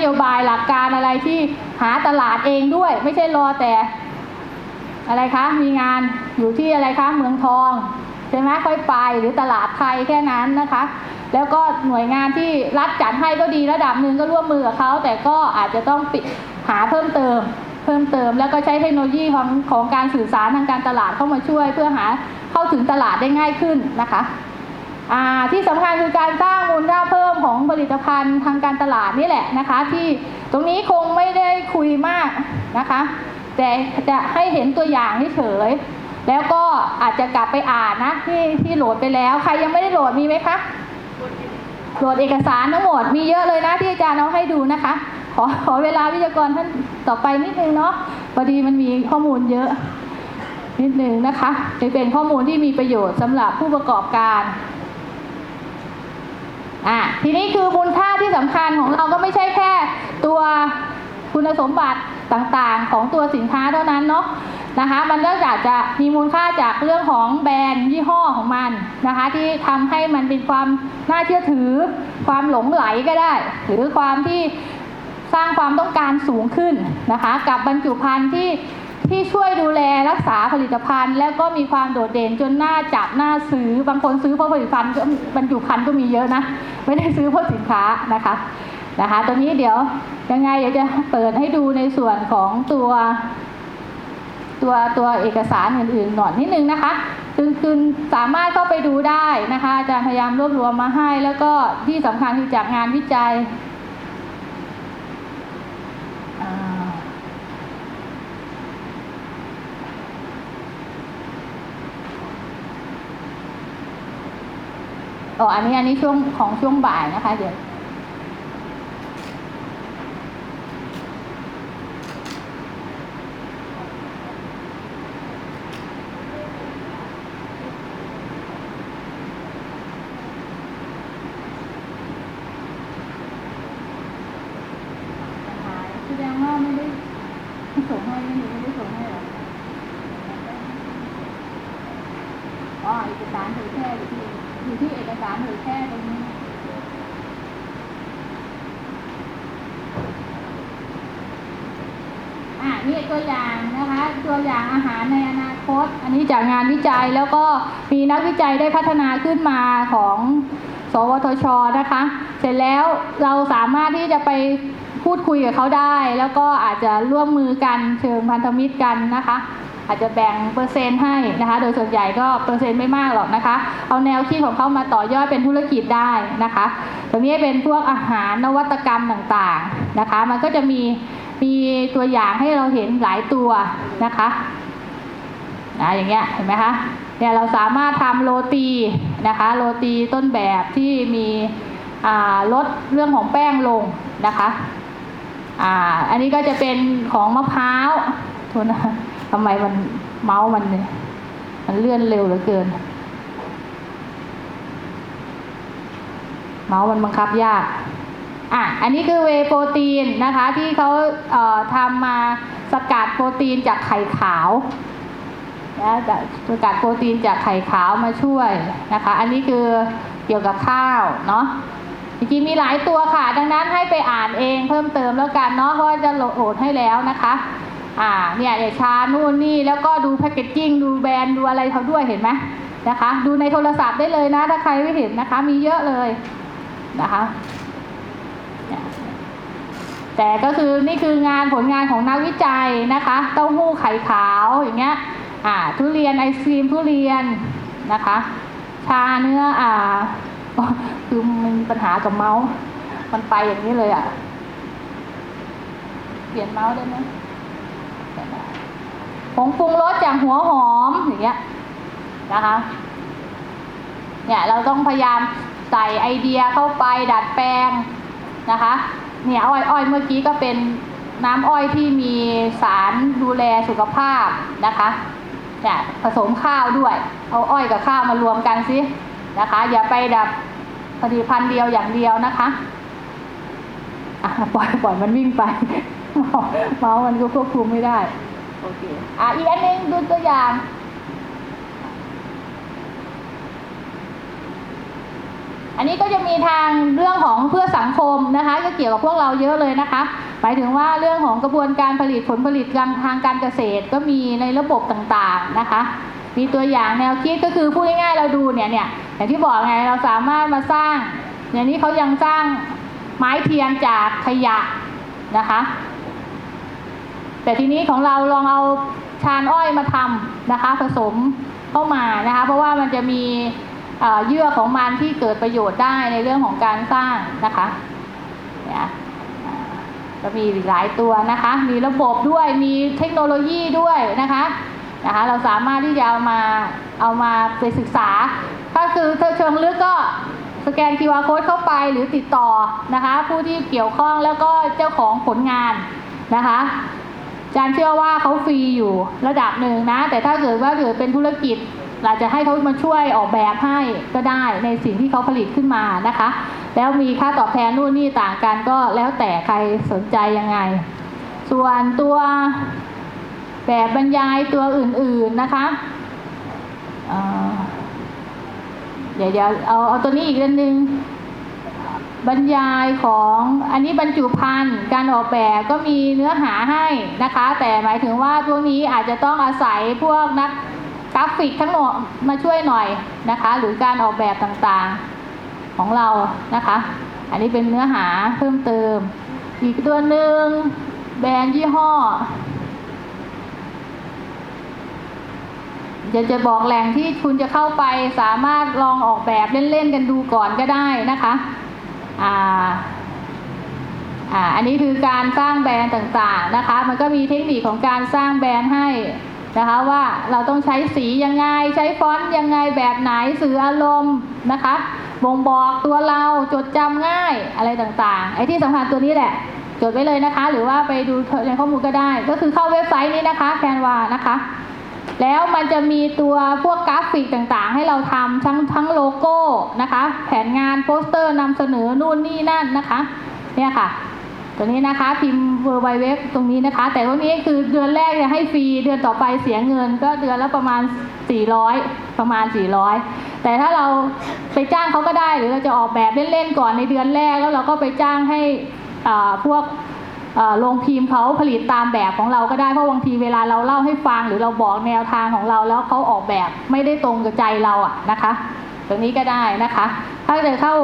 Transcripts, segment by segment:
โยบายหลักการอะไรที่หาตลาดเองด้วย ไม่ใช่รอแต่อะไรคะ มีงานอยู่ที่อะไรคะ เมืองทองใช่ไหมค่อยไปหรือตลาดไทยแค่นั้นนะคะ แล้วก็หน่วยงานที่รัฐจัดให้ก็ดีระดับหนึ่งก็ร่วมมือกับเขาแต่ก็อาจจะต้องปิดหาเพิ่มเติม เพิ่มเติม แล้วก็ใช้เทคโนโลยีของของการสื่อสารทางการตลาดเข้ามาช่วย เพื่อหาเข้าถึงตลาดได้ง่ายขึ้นนะคะ ที่สำคัญคือการสร้างมูลค่าเพิ่มของผลิตภัณฑ์ทางการตลาดนี่แหละนะคะ ที่ตรงนี้คงไม่ได้คุยมากนะคะ แต่จะให้เห็นตัวอย่างเฉยแล้วก็อาจจะกลับไปอ่านนะที่ที่โหลดไปแล้ว ใครยังไม่ได้โหลดมีไหมคะโหลดเอกสารทั้งหมดมีเยอะเลยนะที่อาจารย์เอาให้ดูนะคะ ขอขอเวลาวิทยากรท่านต่อไปนิดนึงเนาะพอดีมันมีข้อมูลเยอะนิดนึงนะคะจะเป็นข้อมูลที่มีประโยชน์สำหรับผู้ประกอบการ อะทีนี้คือมูลค่าที่สำคัญของเราก็ไม่ใช่แค่ตัวคุณสมบัติต่างๆ ของตัวสินค้าเท่านั้นเนาะนะคะมันก็อาจจะมีมูลค่าจากเรื่องของแบรนด์ยี่ห้อของมันนะคะที่ทำให้มันเป็นความน่าเชื่อถือ ความหลงไหลก็ได้ หรือความที่สร้างความต้องการสูงขึ้นนะคะกับบรรจุภัณฑ์ที่ ที่ช่วยดูแลรักษาผลิตภัณฑ์ แล้วก็มีความโดดเด่นจนน่าจับน่าซื้อบางคนซื้อเพราะผลิตภัณฑ์ก็บรรจุภัณฑ์ก็มีเยอะนะ ไม่ได้ซื้อเพราะสินค้านะคะนะคะตรงนี้เดี๋ยวยังไงเดี๋ยวจะเปิดให้ดูในส่วนของตัวตัวตัวเอกสารอื่นๆหน่อยนิดนึงนะคะคือคือสามารถเข้าไปดูได้นะคะอาจารย์พยายามรวบรวมมาให้ แล้วก็ที่สำคัญคือจากงานวิจัยอ่า อ๋ออันนี้อันนี้ช่วงของช่วงบ่ายนะคะ เดี๋ยวแสดงว่าไม่ได้ส่งให้ไม่ได้ไม่ได้ส่งให้หรออ๋อเอกสารเผยแพร่อยู่ที่ อยู่ที่เอกสารเผยแพร่ตรงนี้อะนี่ตัวอย่างนะคะ ตัวอย่างอาหารในอนาคต อันนี้จากงานวิจัยแล้วก็มีนักวิจัยได้พัฒนาขึ้นมาของสวทชนะคะ เสร็จแล้วเราสามารถที่จะไปพูดคุยกับเขาได้ แล้วก็อาจจะร่วมมือกันเชิงพันธมิตรกันนะคะ อาจจะแบ่งเปอร์เซ็นต์ให้นะคะ โดยส่วนใหญ่ก็เปอร์เซ็นต์ไม่มากหรอกนะคะ เอาแนวคิดของเขามาต่อยอดเป็นธุรกิจได้นะคะตรงนี้เป็นพวกอาหารนวัตกรรมต่างๆนะคะ มันก็จะมีมีตัวอย่างให้เราเห็นหลายตัวนะคะอ่าอย่างเงี้ยเห็นไหมคะเนี่ยเราสามารถทำโรตีนะคะ โรตีต้นแบบที่มีอ่าลดเรื่องของแป้งลงนะคะอ่าอันนี้ก็จะเป็นของมะพร้าวโทษนะ ทำไมมันเมาส์มันเนี่ยมันเลื่อนเร็วเหลือเกิน เมาส์มันบังคับยากอะอันนี้คือเวโปรตีนนะคะที่เขาเอ่อทำมาสกัดโปรตีนจากไข่ขาวนะจากสกัดโปรตีนจากไข่ขาวมาช่วยนะคะ อันนี้คือเกี่ยวกับข้าวเนาะจริงมีหลายตัวค่ะ ดังนั้นให้ไปอ่านเองเพิ่มเติมแล้วกันเนาะเพราะว่าจะโหลดให้แล้วนะคะ อ่าเนี่ยอย่าช้านู่นนี่แล้วก็ดูแพคเกจจิ้งดูแบรนด์ดูอะไรเขาด้วยเห็นไหมนะคะ ดูในโทรศัพท์ได้เลยนะ ถ้าใครไม่เห็นนะคะ มีเยอะเลยนะคะแต่ก็คือนี่คืองานผลงานของนักวิจัยนะคะเต้าหู้ไข่ขาวอย่างเงี้ยอ่าทุเรียนไอศครีมทุเรียนนะคะ ชาเนื้ออ่าคือมันมีปัญหากับเมาส์มันไปอย่างนี้เลยอะ เปลี่ยนเมาส์ได้ไหม งปรุงรสจากหัวหอมอย่างเงี้ยนะคะเนี่ยเราต้องพยายามใส่ไอเดียเข้าไปดัดแปลงนะคะเนี่ยอ้อยอ้อยเมื่อกี้ก็เป็นน้ำอ้อยที่มีสารดูแลสุขภาพนะคะเนี่ยผสมข้าวด้วย เอาอ้อยกับข้าวมารวมกันสินะคะ อย่าไปดับผลิตภัณฑ์เดียวอย่างเดียวนะคะอะปล่อยปล่อยมันวิ่งไป เมาส์มันก็ควบคุมไม่ได้ โอเค อะอีกอันหนึ่งดูตัวอย่างออันนี้ก็จะมีทางเรื่องของเพื่อสังคมนะคะ ก็เกี่ยวกับพวกเราเยอะเลยนะคะ หมายถึงว่าเรื่องของกระบวนการผลิตผลผลิตทางการเกษตรก็มีในระบบต่างๆนะคะ มีตัวอย่างแนวคิดก็คือพูดง่ายๆเราดูเนี่ยเนี่ยอย่างที่บอกไงเราสามารถมาสร้างอย่างนี้เขายังสร้างไม้เทียมจากขยะนะคะ แต่ทีนี้ของเราลองเอาชานอ้อยมาทำนะคะ ผสมเข้ามานะคะ เพราะว่ามันจะมีเยื่อของมันที่เกิดประโยชน์ได้ในเรื่องของการสร้างนะคะเนี่ยก็มีหลายตัวนะคะ มีระบบด้วยมีเทคโนโลยีด้วยนะคะนะคะเราสามารถที่จะเอามาเอามาไปศึกษา ถ้าคือเชิงลึกก็สแกน QR code เข้าไปหรือติดต่อนะคะ ผู้ที่เกี่ยวข้องแล้วก็เจ้าของผลงานนะคะ จารย์เชื่อว่าเขาฟรีอยู่ระดับหนึ่งนะ แต่ถ้าเกิดว่าเกิดเป็นธุรกิจเราจะให้เขามาช่วยออกแบบให้ก็ได้ในสิ่งที่เขาผลิตขึ้นมานะคะ แล้วมีค่าตอบแทนนู่นนี่ต่างกันก็แล้วแต่ใครสนใจยังไง ส่วนตัวแบบบรรยายตัวอื่นๆนะคะเดี๋ยวเอาเอาตัวนี้อีกอันหนึ่ง บรรยายของอันนี้บรรจุภัณฑ์การออกแบบก็มีเนื้อหาให้นะคะ แต่หมายถึงว่าพวกนี้อาจจะต้องอาศัยพวกนักกราฟิกทั้งหมดมาช่วยหน่อยนะคะ หรือการออกแบบต่างๆของเรานะคะ อันนี้เป็นเนื้อหาเพิ่มเติม อีกตัวหนึ่งแบรนด์ยี่ห้อจะจะบอกแหล่งที่คุณจะเข้าไปสามารถลองออกแบบเล่นๆกันดูก่อนก็ได้นะคะ อ่าอ่าอันนี้คือการสร้างแบรนด์ต่างๆนะคะ มันก็มีเทคนิคของการสร้างแบรนด์ให้นะคะว่าเราต้องใช้สียังไง ใช้ฟอนต์ยังไงแบบไหนสื่ออารมณ์นะคะบ่งบอกตัวเราจดจำง่ายอะไรต่างๆไอ้ที่สำคัญตัวนี้แหละ จดไว้เลยนะคะ หรือว่าไปดูในข้อมูลก็ได้ ก็คือเข้าเว็บไซต์นี้นะคะแคนวานะคะ แล้วมันจะมีตัวพวกกราฟิกต่างๆ ให้เราทำทั้งทั้งโลโก้นะคะ แผนงานโปสเตอร์นำเสนอนู่นนี่นั่นนะคะเนี่ยค่ะตัวนี้นะคะพิมพ์เวอร์ไบเว็บตรงนี้นะคะ แต่ว่านี้คือเดือนแรกเนี่ยให้ฟรีเดือนต่อไปเสียเงิน ก็เดือนละประมาณ 400 ประมาณ 400 แต่ถ้าเราไปจ้างเขาก็ได้หรือเราจะออกแบบเล่นๆก่อนในเดือนแรกแล้วเราก็ไปจ้างให้พวก โรงพิมพ์เขาผลิตตามแบบของเราก็ได้เพราะบางทีเวลาเราเล่าให้ฟังหรือเราบอกแนวทางของเราแล้วเขาออกแบบไม่ได้ตรงกับใจเราอะนะคะตรงนี้ก็ได้นะคะ ถ้าจะเข้า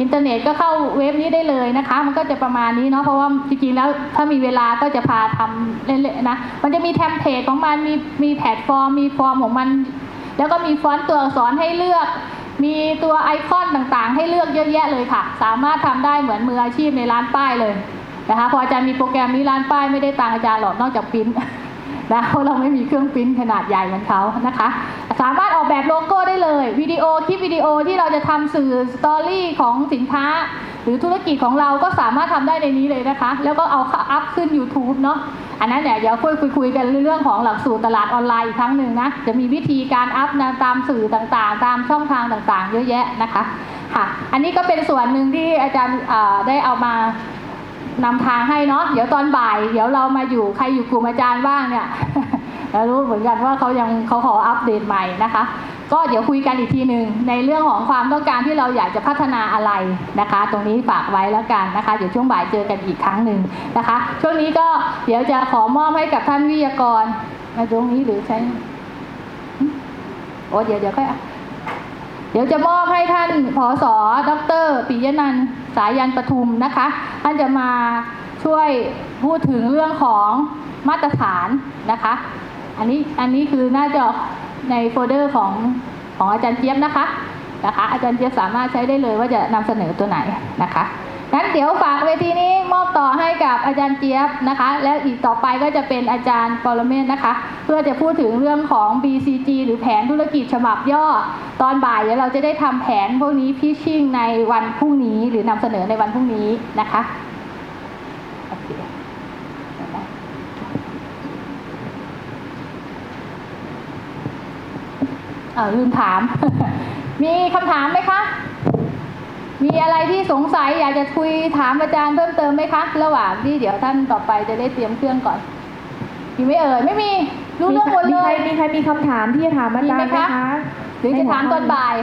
อินเทอร์เน็ตก็เข้าเว็บนี้ได้เลยนะคะ มันก็จะประมาณนี้เนาะเพราะว่าจริงๆแล้วถ้ามีเวลาก็จะพาทำเล่นๆนะมันจะมีเทมเพลตของมันมีมีแพลตฟอร์ม มีฟอร์มของมัน แล้วก็มีฟอนต์ตัวอักษรให้เลือก มีตัวไอคอนต่างๆ ให้เลือกเยอะแยะเลยค่ะ สามารถทำได้เหมือนมืออาชีพในร้านป้ายเลย นะคะพออาจารย์มีโปรแกรมนี้ร้านป้ายไม่ได้ตังอาจารย์หรอกนอกจากปริ้นนะเพราะเราไม่มีเครื่องปริ้นขนาดใหญ่เหมือนเขานะคะ สามารถออกแบบโลโก้ได้เลยวิดีโอคลิปวิดีโอที่เราจะทำสื่อสตอรี่ของสินค้า หรือธุรกิจของเราก็สามารถทำได้ในนี้เลยนะคะ แล้วก็เอาอัพขึ้น YouTube เนาะอันนั้นเนี่ยเดี๋ยวคุยคุยคยกันเรื่องของหลักสูตรตลาดออนไลน์อีกครั้งหนึ่งนะจะมีวิธีการอัพนะตามสื่อต่างๆ ตามช่องทางต่างๆ เยอะแยะนะคะค่ะ อันนี้ก็เป็นส่วนหนึ่งที่อาจารย์ได้เอามา นำทางให้เนาะเดี๋ยวตอนบ่าย เดี๋ยวเรามาอยู่ใครอยู่กลุ่มอาจารย์บ้างเนี่ยเรารู้เหมือนกันว่าเขายังเขาขออัปเดตใหม่นะคะ ก็เดี๋ยวคุยกันอีกทีหนึ่งในเรื่องของความต้องการที่เราอยากจะพัฒนาอะไรนะคะ ตรงนี้ฝากไว้แล้วกันนะคะ เดี๋ยวช่วงบ่ายเจอกันอีกครั้งหนึ่งนะคะ ช่วงนี้ก็เดี๋ยวจะขอมอบให้กับท่านวิทยากรมาตรงนี้หรือใช้โอ้เดี๋ยวเดี๋ยวค่อยเดี๋ยวจะมอบให้ท่านผอสอดรปิยนันท์ สายันปทุมนะคะท่านจะมาช่วยพูดถึงเรื่องของมาตรฐานนะคะ อันนี้อันนี้คือน่าจะในโฟลเดอร์ของของอาจารย์เจี๊ยบนะคะนะคะ อาจารย์เจี๊ยบสามารถใช้ได้เลยว่าจะนำเสนอตัวไหนนะคะงั้นเดี๋ยวฝากเวทีนี้ อบต่อให้กับอาจารย์เจี๊ยบนะคะ แล้วอีกต่อไปก็จะเป็นอาจารย์ปรเมศนะคะ เพื่อจะพูดถึงเรื่องของ BCG หรือแผนธุรกิจฉบับย่อ ตอนบ่ายเดี๋ยวเราจะได้ทำแผนพวกนี้พิชชิ่งในวันพรุ่งนี้ หรือนำเสนอในวันพรุ่งนี้นะคะเออลืมถาม มีคำถามไหมคะ มีอะไรที่สงสัยอยากจะคุยถามอาจารย์เพิ่มเติมไหมคะ ระหว่างที่เดี๋ยวท่านต่อไปจะได้เตรียมเครื่องก่อนมีไหม่เอ่ยไม่มีรู้เรื่องหมดเลมีใครยมีใครมีคำถามที่จะถามอาจารย์ไหมมีไหมคะคะหรือจะถามตอนบ่าย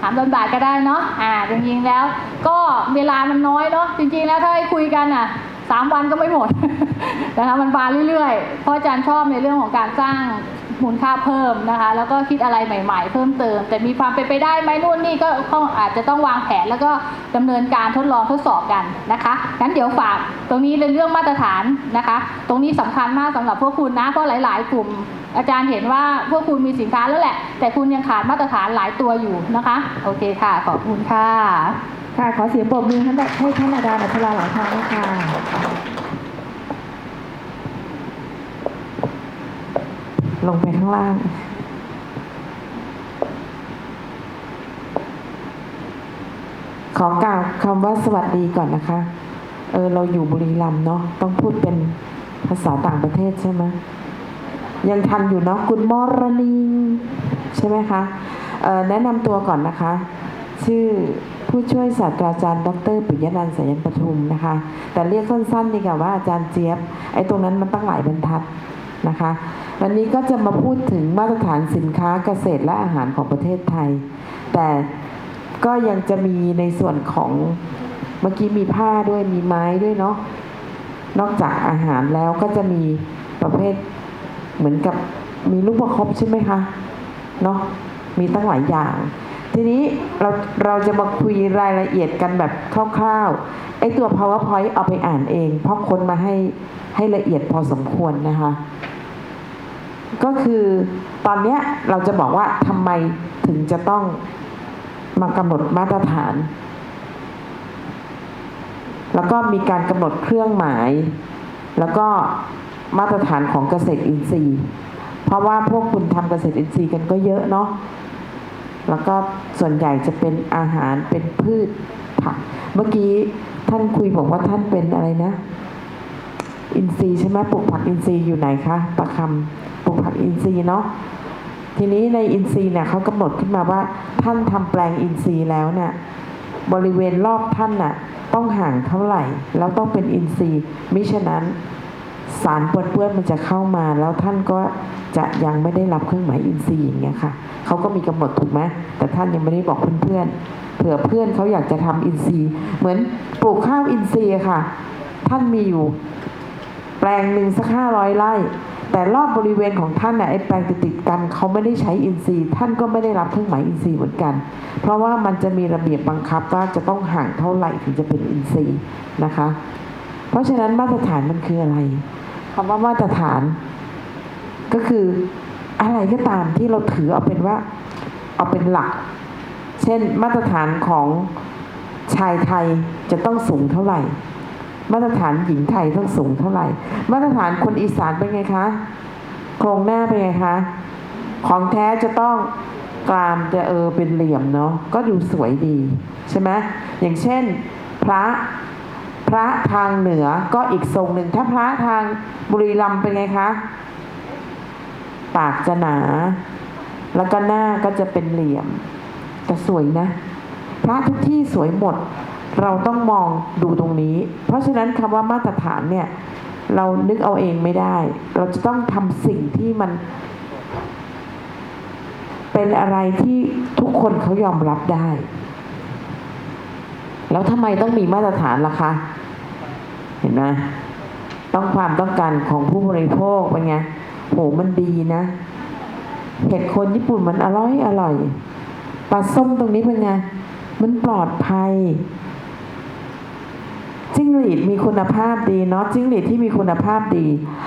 ถามพันบาทก็ได้เนาะอ่าจริงๆแล้ว ก็เวลามันน้อยเนาะจริง ๆ แล้วถ้าให้คุยกันอะสามวันก็ไม่หมดนะคะมันมาเรื่อยๆเพราะอาจารย์ชอบในเรื่องของการสร้าง มูลค่าเพิ่มนะคะ แล้วก็คิดอะไรใหม่ ๆ เพิ่มเติม แต่มีความเป็นไปได้ไหมนู่นนี่ก็อาจจะต้องวางแผนแล้วก็ดำเนินการทดลองทดสอบกันนะคะงั้นเดี๋ยวฝากตรงนี้ในเรื่องมาตรฐานนะคะ ตรงนี้สำคัญมากสำหรับพวกคุณนะเพราะหลาย ๆ กลุ่มอาจารย์เห็นว่าพวกคุณมีสินค้าแล้วแหละ แต่คุณยังขาดมาตรฐานหลายตัวอยู่นะคะ โอเคค่ะ ขอบคุณค่ะ ค่ะ ขอเสียงปรบมือให้ให้ท่านอาจารย์อัชราหลายทางด้วยค่ะ ลงไปข้างล่าง ขอกล่าวคำว่าสวัสดีก่อนนะคะ เออ เราอยู่บุรีรัมย์เนาะต้องพูดเป็นภาษาต่างประเทศใช่ไหมยังทันอยู่เนาะกุ o มอร์ n ิงใช่ไหมคะแนะนำตัวก่อนนะคะ ชื่อผู้ช่วยศาสตราจารย์ ดรปิยนันท์สายันปทุมนะคะ แต่เรียกสั้นๆดีกว่าว่าอาจารย์เจี๊ยบ ไอ้ตรงนั้นมันตั้งหลายบรรทัดนะคะ วันนี้ก็จะมาพูดถึงมาตรฐานสินค้าเกษตรและอาหารของประเทศไทย แต่ก็ยังจะมีในส่วนของเมื่อกี้มีผ้าด้วยมีไม้ด้วยเนาะนอกจากอาหารแล้วก็จะมีประเภทเหมือนกับมีลูกประคบใช่ไหมคะเนาะมีตั้งหลายอย่าง ทีนี้เราเราจะมาคุยรายละเอียดกันแบบคร่าวๆไอ้ตัว powerpoint เอาไปอ่านเอง เพราะคนมาให้ให้ละเอียดพอสมควรนะคะ ก็คือตอนเนี้ยเราจะบอกว่าทำไมถึงจะต้องมากำหนดมาตรฐาน แล้วก็มีการกำหนดเครื่องหมาย แล้วก็มาตรฐานของเกษตรอินทรีย์ เพราะว่าพวกคุณทำเกษตรอินทรีย์กันก็เยอะเนาะแล้วก็ส่วนใหญ่จะเป็นอาหารเป็นพืชผัก เมื่อกี้ท่านคุยบอกว่าท่านเป็นอะไรนะ อินทรีย์ใช่ไหมปลูกผักอินทรีย์อยู่ไหนคะประคำ ปลูกผักอินทรีย์เนาะทีนี้ในอินทรีย์เนี่ยเขากำหนดขึ้นมาว่า ท่านทำแปลงอินทรีย์แล้วเนี่ยบริเวณรอบท่านน่ะต้องห่างเท่าไหร่ แล้วต้องเป็นอินทรีย์มิฉะนั้นสารปนเปื้อนมันจะเข้ามา แล้วท่านก็จะยังไม่ได้รับเครื่องหมายอินทรีย์อย่างเงี้ยค่ะเขาก็มีกำหนดถูกไหมแต่ท่านยังไม่ได้บอกเพื่อนๆเผื่อเพื่อนเขาอยากจะทำอินทรีย์ เหมือนปลูกข้าวอินทรีย์ค่ะ ท่านมีอยู่ แปลงหนึ่งสักห้าร้อยไร่ แต่รอบบริเวณของท่านน่ะไอ้แปลงติดกันเขาไม่ได้ใช้อินทรีย์ ท่านก็ไม่ได้รับเครื่องหมายอินทรีย์เหมือนกัน เพราะว่ามันจะมีระเบียบบังคับว่าจะต้องห่างเท่าไหร่ถึงจะเป็นอินทรีย์นะคะ เพราะฉะนั้นมาตรฐานมันคืออะไรคำว่ามาตรฐาน ก็คืออะไรก็ตามที่เราถือเอาเป็นว่าเอาเป็นหลัก เช่นมาตรฐานของชายไทยจะต้องสูงเท่าไหร่ มาตรฐานหญิงไทยต้องสูงเท่าไหร่ มาตรฐานคนอีสานเป็นไงคะโครงหน้าเป็นไงคะ ของแท้จะต้องกรามจะเออเป็นเหลี่ยมเนาะก็ดูสวยดี ใช่ไหมอย่างเช่น พระพระทางเหนือก็อีกทรงหนึ่งถ้าพระทางบุรีรัมย์เป็นไงคะปากจะหนา แล้วก็หน้าก็จะเป็นเหลี่ยมแต่สวยนะ พระทุกที่สวยหมด เราต้องมองดูตรงนี้ เพราะฉะนั้นคำว่ามาตรฐานเนี่ยเรานึกเอาเองไม่ได้ เราจะต้องทำสิ่งที่มัน เป็นอะไรที่ทุกคนเขายอมรับได้ แล้วทำไมต้องมีมาตรฐานล่ะคะ เห็นไหมต้องความต้องการของผู้บริโภคเป็นไงโหมันดีนะ เห็ดคนญี่ปุ่นมันอร่อยอร่อยปลาส้มตรงนี้เป็นไง มันปลอดภัย จิ้งหรีดมีคุณภาพดีเนาะจิ้งหรีดที่มีคุณภาพดี